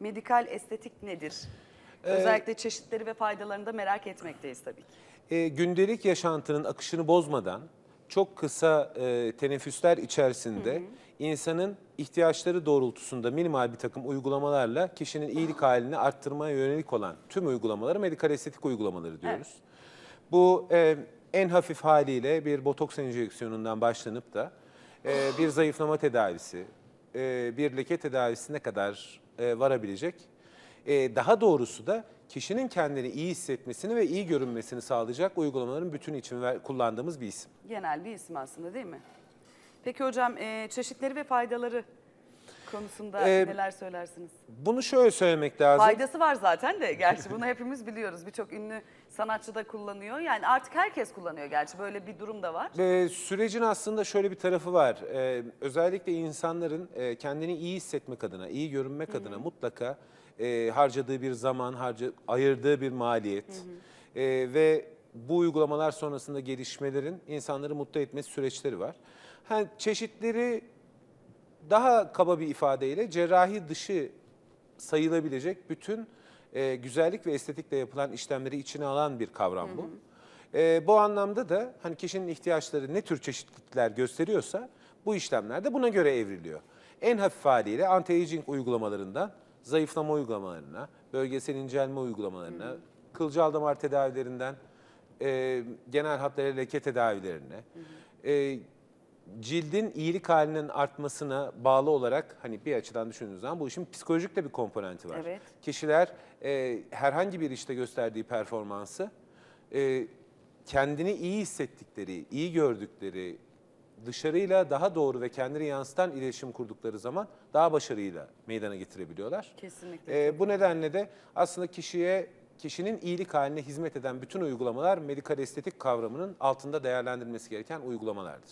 medikal estetik nedir? Ee, Özellikle çeşitleri ve faydalarını da merak etmekteyiz tabii ki. E, gündelik yaşantının akışını bozmadan çok kısa e, teneffüsler içerisinde insanın ihtiyaçları doğrultusunda minimal bir takım uygulamalarla kişinin iyilik halini arttırmaya yönelik olan tüm uygulamaları medikal estetik uygulamaları diyoruz. Bu e, en hafif haliyle bir botoks enjeksiyonundan başlanıp da e, bir zayıflama tedavisi, e, bir leke tedavisine kadar e, varabilecek. E, daha doğrusu da kişinin kendini iyi hissetmesini ve iyi görünmesini sağlayacak uygulamaların bütünü için ver- kullandığımız bir isim. Genel bir isim aslında değil mi? Peki hocam e, çeşitleri ve faydaları konusunda Ee, neler söylersiniz? Bunu şöyle söylemek lazım. Faydası var zaten de gerçi bunu hepimiz biliyoruz. Birçok ünlü sanatçı da kullanıyor. Yani artık herkes kullanıyor gerçi böyle bir durum da var. Ve sürecin aslında şöyle bir tarafı var. Ee, özellikle insanların e, kendini iyi hissetmek adına, iyi görünmek adına mutlaka e, harcadığı bir zaman, harca, ayırdığı bir maliyet e, ve bu uygulamalar sonrasında gelişmelerin insanları mutlu etmesi süreçleri var. Ha, çeşitleri daha kaba bir ifadeyle cerrahi dışı sayılabilecek bütün e, güzellik ve estetikle yapılan işlemleri içine alan bir kavram bu. E, bu anlamda da hani kişinin ihtiyaçları ne tür çeşitlilikler gösteriyorsa bu işlemler de buna göre evriliyor. En hafif haliyle anti-aging uygulamalarından zayıflama uygulamalarına, bölgesel incelme uygulamalarına, kılcal damar tedavilerinden e, genel hatlarıyla leke tedavilerine, e, cildin iyilik halinin artmasına bağlı olarak hani bir açıdan düşündüğünüz zaman bu işin psikolojik de bir komponenti var. Evet. Kişiler e, herhangi bir işte gösterdiği performansı e, kendini iyi hissettikleri, iyi gördükleri, dışarıyla daha doğru ve kendini yansıtan iletişim kurdukları zaman daha başarıyla meydana getirebiliyorlar. Kesinlikle. E, bu nedenle de aslında kişiye kişinin iyilik haline hizmet eden bütün uygulamalar medikal estetik kavramının altında değerlendirilmesi gereken uygulamalardır.